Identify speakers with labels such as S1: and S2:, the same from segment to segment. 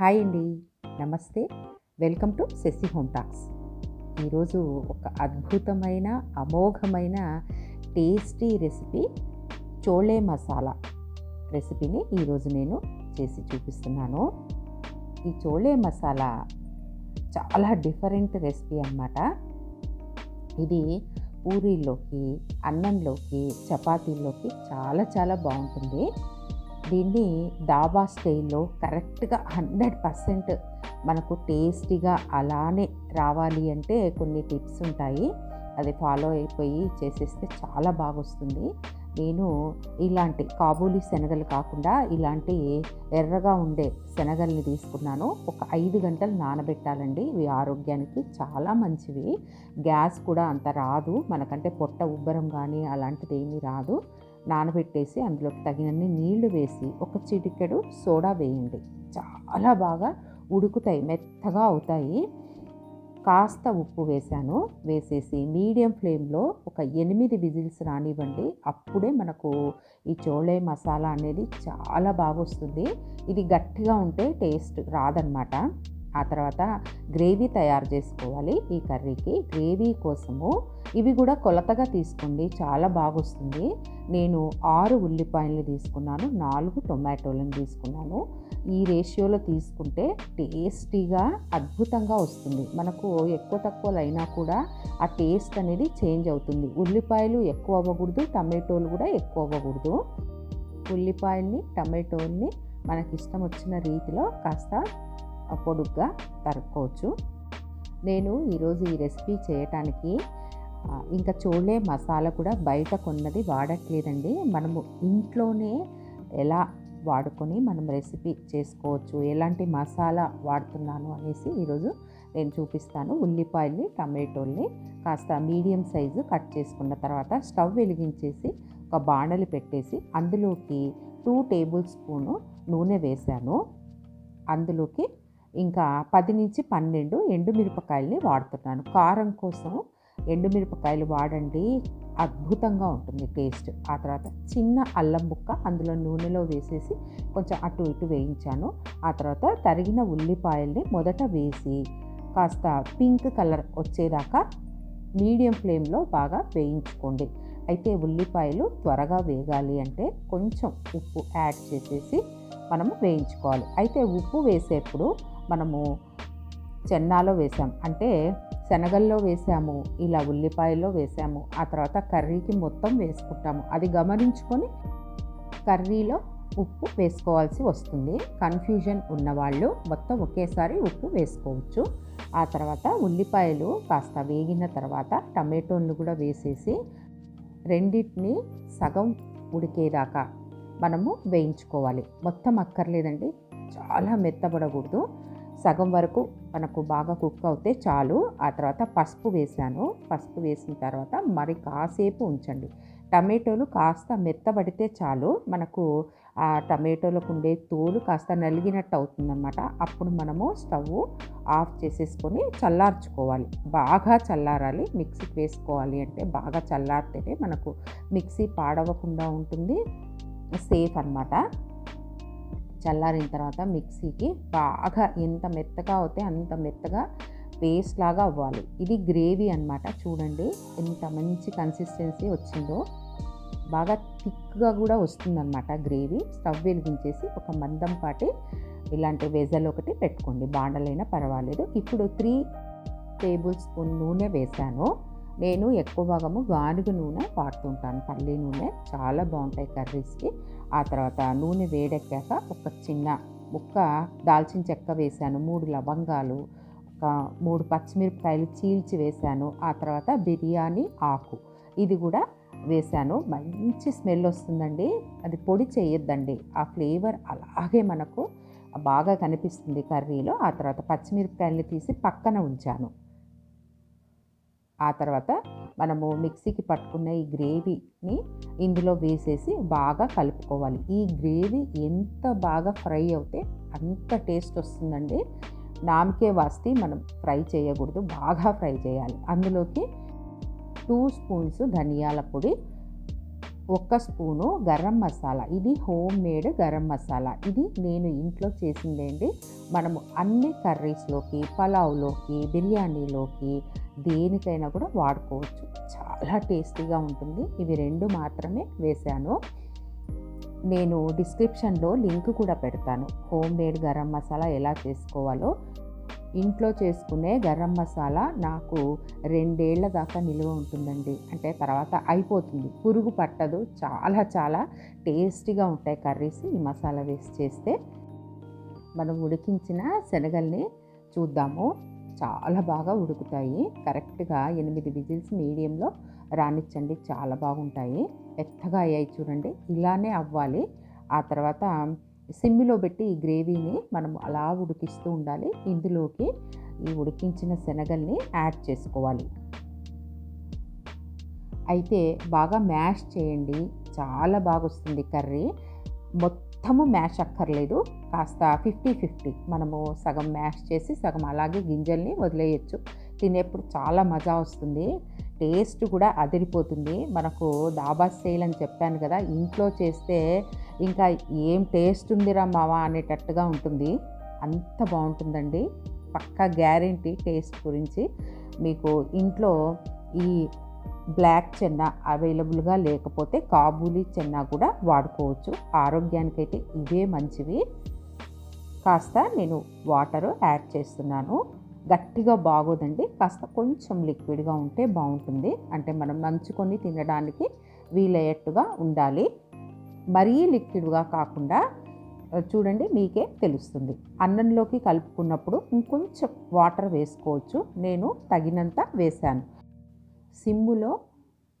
S1: Hi అండి. నమస్తే. Welcome to Shashi home talks. ఈరోజు ఒక అద్భుతమైన అమోఘమైన టేస్టీ రెసిపీ చోళే మసాలా రెసిపీని ఈరోజు నేను చేసి చూపిస్తున్నాను. ఈ చోళే మసాలా చాలా డిఫరెంట్ రెసిపీ అన్నమాట. ఇది పూరీల్లోకి అన్నంలోకి చపాతీల్లోకి చాలా చాలా బాగుంటుంది. దీన్ని డాబా స్టైల్లో కరెక్ట్గా హండ్రెడ్ పర్సెంట్ మనకు టేస్టీగా అలానే రావాలి అంటే కొన్ని టిప్స్ ఉంటాయి. అది ఫాలో అయిపోయి చేసేస్తే చాలా బాగా వస్తుంది నేను ఇలాంటి కాబూలీ శనగలు కాకుండా ఇలాంటి ఎర్రగా ఉండే శనగల్ని తీసుకున్నాను. ఒక ఐదు గంటలు నానబెట్టాలండి. ఇవి ఆరోగ్యానికి చాలా మంచివి. గ్యాస్ కూడా అంత రాదు. మనకంటే పొట్ట ఉబ్బరం కానీ అలాంటిది ఏమీ రాదు. నానబెట్టేసి అందులోకి తగినన్ని నీళ్ళు వేసి ఒక చిటికెడు సోడా వేయండి. చాలా బాగా ఉడుకుతాయి మెత్తగా అవుతాయి. కాస్త ఉప్పు వేశాను. వేసేసి మీడియం ఫ్లేమ్లో ఒక ఎనిమిది విజిల్స్ రానివ్వండి. అప్పుడే మనకు ఈ చోళే మసాలా అనేది చాలా బాగా వస్తుంది ఇది గట్టిగా ఉంటే టేస్ట్ రాదనమాట. ఆ తర్వాత గ్రేవీ తయారు చేసుకోవాలి ఈ కర్రీకి. గ్రేవీ కోసము ఇవి కూడా కొలతగా తీసుకోండి చాలా బాగా వస్తుంది నేను ఆరు ఉల్లిపాయలని తీసుకున్నాను నాలుగు టొమాటోలను తీసుకున్నాను. ఈ రేషియోలో తీసుకుంటే టేస్టీగా అద్భుతంగా వస్తుంది. మనకు ఎక్కువ తక్కువలు అయినా కూడా ఆ టేస్ట్ అనేది చేంజ్ అవుతుంది. ఉల్లిపాయలు ఎక్కువ అవ్వకూడదు టమాటోలు కూడా ఎక్కువ అవ్వకూడదు. ఉల్లిపాయల్ని టమాటోల్ని మనకి ఇష్టం వచ్చిన రీతిలో కాస్త పొడుగ్గా తరుక్కోవచ్చు. నేను ఈరోజు ఈ రెసిపీ చేయటానికి ఇంకా చోళే మసాలా కూడా బయట కొన్నది వాడట్లేదండి. మనము ఇంట్లోనే ఎలా వాడుకొని మనం రెసిపీ చేసుకోవచ్చు ఎలాంటి మసాలా వాడుతున్నాను అనేసి ఈరోజు నేను చూపిస్తాను. ఉల్లిపాయల్ని టమాటోల్ని కాస్త మీడియం సైజు కట్ చేసుకున్న తర్వాత స్టవ్ వెలిగించేసి ఒక బాణలి పెట్టేసి అందులోకి టూ టేబుల్ స్పూను నూనె వేశాను. అందులోకి ఇంకా పది నుంచి పన్నెండు ఎండుమిరపకాయలని వాడుతున్నాను. కారం కోసం ఎండుమిరపకాయలు వాడండి. అద్భుతంగా ఉంటుంది టేస్ట్. ఆ తర్వాత చిన్న అల్లం ముక్క అందులో నూనెలో వేసేసి కొంచెం అటు ఇటు వేయించాను. ఆ తర్వాత తరిగిన ఉల్లిపాయల్ని మొదట వేసి కాస్త పింక్ కలర్ వచ్చేదాకా మీడియం ఫ్లేమ్లో బాగా వేయించుకోండి. అయితే ఉల్లిపాయలు త్వరగా వేగాలి అంటే కొంచెం ఉప్పు యాడ్ చేసేసి మనము వేయించుకోవాలి. అయితే ఉప్పు వేసేప్పుడు మనము చెన్నాలో వేసాం అంటే శనగల్లో వేసాము ఇలా ఉల్లిపాయల్లో వేసాము ఆ తర్వాత కర్రీకి మొత్తం వేసుకుంటాము. అది గమనించుకొని కర్రీలో ఉప్పు వేసుకోవాల్సి వస్తుంది. కన్ఫ్యూజన్ ఉన్నవాళ్ళు మొత్తం ఒకేసారి ఉప్పు వేసుకోవచ్చు. ఆ తర్వాత ఉల్లిపాయలు కాస్త వేగిన తర్వాత టమాటోలను కూడా వేసేసి రెండింటిని సగం ఉడికేదాకా మనము వేయించుకోవాలి. మొత్తం అక్కర్లేదండి. చాలా మెత్తబడకూడదు. సగం వరకు మనకు బాగా కుక్ అవుతే చాలు. ఆ తర్వాత పసుపు వేసాను. పసుపు వేసిన తర్వాత మరి కాసేపు ఉంచండి. టమాటోలు కాస్త మెత్తబడితే చాలు. మనకు ఆ టమాటోలకు ఉండే తోలు కాస్త నలిగినట్టు అవుతుందన్నమాట. అప్పుడు మనము స్టవ్ ఆఫ్ చేసేసుకొని చల్లార్చుకోవాలి. బాగా చల్లారాలి. మిక్సీకి వేసుకోవాలి అంటే బాగా చల్లారితేనే మనకు మిక్సీ పాడవకుండా ఉంటుంది. సేఫ్ అనమాట చల్లారిన తర్వాత మిక్సీకి బాగా ఎంత మెత్తగా అవుతే అంత మెత్తగా పేస్ట్ లాగా అవ్వాలి. ఇది గ్రేవీ అనమాట చూడండి ఎంత మంచి కన్సిస్టెన్సీ వచ్చిందో. బాగా థిక్గా కూడా వస్తుందన్నమాట గ్రేవీ. స్టవ్ వెలిగించేసి ఒక మందం పాటి ఇలాంటి వెజల్ ఒకటి పెట్టుకోండి. బాండలైనా పర్వాలేదు. ఇప్పుడు త్రీ టేబుల్ స్పూన్ నూనె వేశాను. నేను ఎక్కువ భాగము గానుగ నూనె వాడుతుంటాను. పల్లి నూనె చాలా బాగుంటాయి కర్రీస్కి. ఆ తర్వాత నూనె వేడెక్కాక ఒక చిన్న ముక్క దాల్చిన చెక్క వేశాను మూడు లవంగాలు ఒక మూడు పచ్చిమిరపకాయలు చీల్చి వేశాను ఆ తర్వాత బిర్యానీ ఆకు. ఇది కూడా వేశాను. మంచి స్మెల్ వస్తుందండి. అది పొడి చేయొద్దండి. ఆ ఫ్లేవర్ అలాగే మనకు బాగా కనిపిస్తుంది కర్రీలో. ఆ తర్వాత పచ్చిమిరపకాయలు తీసి పక్కన ఉంచాను. ఆ తర్వాత మనము మిక్సీకి పట్టుకున్న ఈ గ్రేవీని ఇందులో వేసేసి బాగా కలుపుకోవాలి. ఈ గ్రేవీ ఎంత బాగా ఫ్రై అవుతే అంత టేస్ట్ వస్తుందండి. నామకే వాస్తి మనం ఫ్రై చేయకూడదు బాగా ఫ్రై చేయాలి. అందులోకి టూ స్పూన్స్ ధనియాల పొడి ఒక్క స్పూను గరం మసాలా. ఇది హోమ్ మేడ్ గరం మసాలా. ఇది నేను ఇంట్లో చేసిందేంటి? మనము అన్ని కర్రీస్లోకి పలావ్లోకి బిర్యానీలోకి దేనికైనా కూడా వాడుకోవచ్చు. చాలా టేస్టీగా ఉంటుంది. ఇవి రెండు మాత్రమే వేశాను. నేను డిస్క్రిప్షన్లో లింక్ కూడా పెడతాను. హోమ్ మేడ్ గరం మసాలా ఎలా చేసుకోవాలో ఇంట్లో చేసుకునే గరం మసాలా నాకు రెండేళ్ళ దాకా నిలువ ఉంటుందండి. అంటే తర్వాత అయిపోతుంది. పురుగు పట్టదు. చాలా చాలా టేస్టీగా ఉంటాయి కర్రీస్ ఈ మసాలా వేసి చేస్తే. మనం ఉడికించిన శనగల్ని చూద్దాము. చాలా బాగా ఉడుకుతాయి. కరెక్ట్గా ఎనిమిది విజిల్స్ మీడియంలో రానిచ్చండి. చాలా బాగుంటాయి. మెత్తగా అయ్యాయి చూడండి. ఇలానే అవ్వాలి. ఆ తర్వాత సిమ్మిలో పెట్టి ఈ గ్రేవీని మనం అలా ఉడికిస్తూ ఉండాలి. ఇందులోకి ఈ ఉడికించిన శనగల్ని యాడ్ చేసుకోవాలి. అయితే బాగా మ్యాష్ చేయండి. చాలా బాగా వస్తుంది కర్రీ. మొత్తము మ్యాష్ అక్కర్లేదు. కాస్త ఫిఫ్టీ ఫిఫ్టీ. మనము సగం మ్యాష్ చేసి సగం అలాగే గింజల్ని వదిలేయచ్చు. తినేప్పుడు చాలా మజా వస్తుంది. టేస్ట్ కూడా అదిరిపోతుంది. మనకు దాబా స్టైల్ అని చెప్పాను కదా ఇంట్లో చేస్తే ఇంకా ఏం టేస్ట్ ఉందిరా మావా అనేటట్టుగా ఉంటుంది. అంత బాగుంటుందండి. పక్కా గ్యారంటీ టేస్ట్ గురించి. మీకు ఇంట్లో ఈ బ్లాక్ చెన్న అవైలబుల్గా లేకపోతే కాబూలీ చెన్న కూడా వాడుకోవచ్చు. ఆరోగ్యానికైతే ఇవే మంచివి. కాస్త నేను వాటర్ యాడ్ చేస్తున్నాను. గట్టిగా బాగోదండి. కాస్త కొంచెం లిక్విడ్గా ఉంటే బాగుంటుంది. అంటే మనం నంచుకొని తినడానికి వీలయ్యేట్టుగా ఉండాలి. మరీ లిక్విడ్గా కాకుండా చూడండి మీకే తెలుస్తుంది. అన్నంలోకి కలుపుకున్నప్పుడు ఇంకొంచెం వాటర్ వేసుకోవచ్చు. నేను తగినంత వేశాను. సిమ్ములో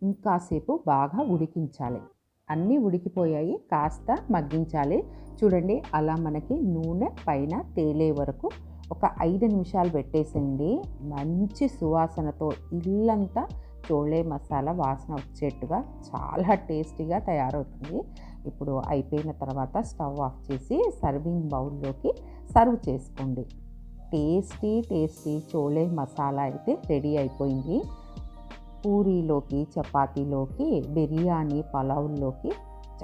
S1: ఇంకాసేపు బాగా ఉడికించాలి. అన్నీ ఉడికిపోయాయి. కాస్త మగ్గించాలి. చూడండి అలా మనకి నూనె పైన తేలే వరకు ఒక ఐదు నిమిషాలు పెట్టేసేయండి. మంచి సువాసనతో ఇల్లంతా చోళే మసాలా వాసన వచ్చేట్టుగా చాలా టేస్టీగా తయారవుతుంది. ఇప్పుడు అయిపోయిన తర్వాత స్టవ్ ఆఫ్ చేసి సర్వింగ్ బౌల్లోకి సర్వ్ చేసుకోండి. టేస్టీ టేస్టీ చోళే మసాలా అయితే రెడీ అయిపోయింది. పూరీలోకి చపాతీలోకి బిర్యానీ పలావుల్లోకి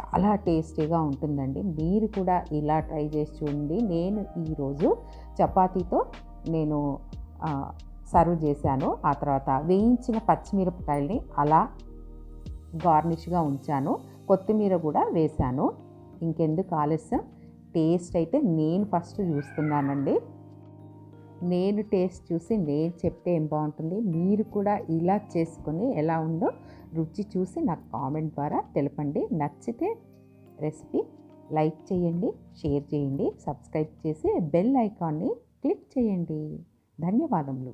S1: చాలా టేస్టీగా ఉంటుందండి. మీరు కూడా ఇలా ట్రై చేసి చూడండి. నేను ఈరోజు చపాతీతో నేను సర్వ్ చేశాను. ఆ తర్వాత వేయించిన పచ్చిమిరపకాయల్ని అలా గార్నిష్గా ఉంచాను. కొత్తిమీర కూడా వేశాను. ఇంకెందుకు ఆలస్యం? టేస్ట్ అయితే నేను ఫస్ట్ చూస్తున్నానండి. నేను టేస్ట్ చూసి నేను చెప్తే ఏం బాగుంటుంది? మీరు కూడా ఇలా చేసుకొని ఎలా ఉందో రుచి చూసి నాకు కామెంట్ ద్వారా తెలపండి. నచ్చితే రెసిపీ లైక్ చేయండి షేర్ చేయండి సబ్స్క్రైబ్ చేసి బెల్ ఐకాన్ని క్లిక్ చేయండి. ధన్యవాదములు.